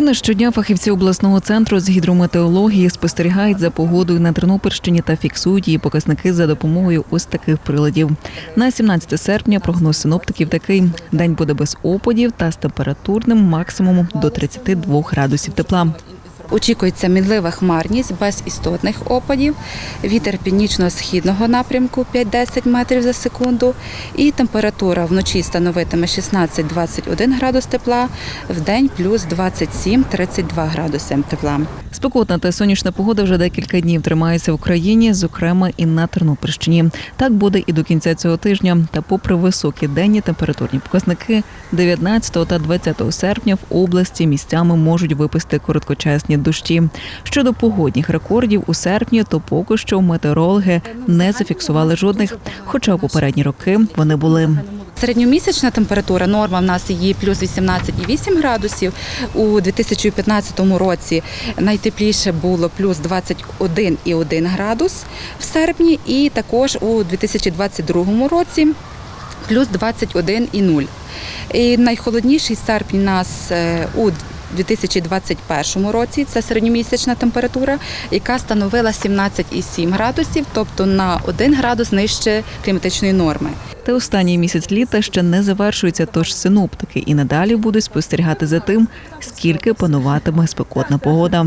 Не щодня фахівці обласного центру з гідрометеології спостерігають за погодою на Тернопільщині та фіксують її показники за допомогою ось таких приладів. На 17 серпня прогноз синоптиків такий: день буде без опадів та з температурним максимумом до 32 градусів тепла. Очікується мінлива хмарність без істотних опадів, вітер північно-східного напрямку 5-10 метрів за секунду, і температура вночі становитиме 16-21 градус тепла, в день плюс 27-32 градуси тепла. Спекотна та сонячна погода вже декілька днів тримається в Україні, зокрема і на Тернопільщині. Так буде і до кінця цього тижня. Та, попри високі денні температурні показники, 19 та 20 серпня в області місцями можуть випасти короткочасні дощі. Щодо погодних рекордів у серпні, то поки що метеорологи не зафіксували жодних, хоча у попередні роки вони були. Середньомісячна температура норма в нас її плюс 18,8 градусів. У 2015 році найтепліше було плюс 21,1 градус в серпні, і також у 2022 році плюс 21,0. І найхолодніший серпень нас е, у 2021 році це середньомісячна температура, яка становила 17,7 градусів, тобто на 1 градус нижче кліматичної норми. Та останній місяць літа ще не завершується, тож синоптики і надалі будуть спостерігати за тим, скільки пануватиме спекотна погода.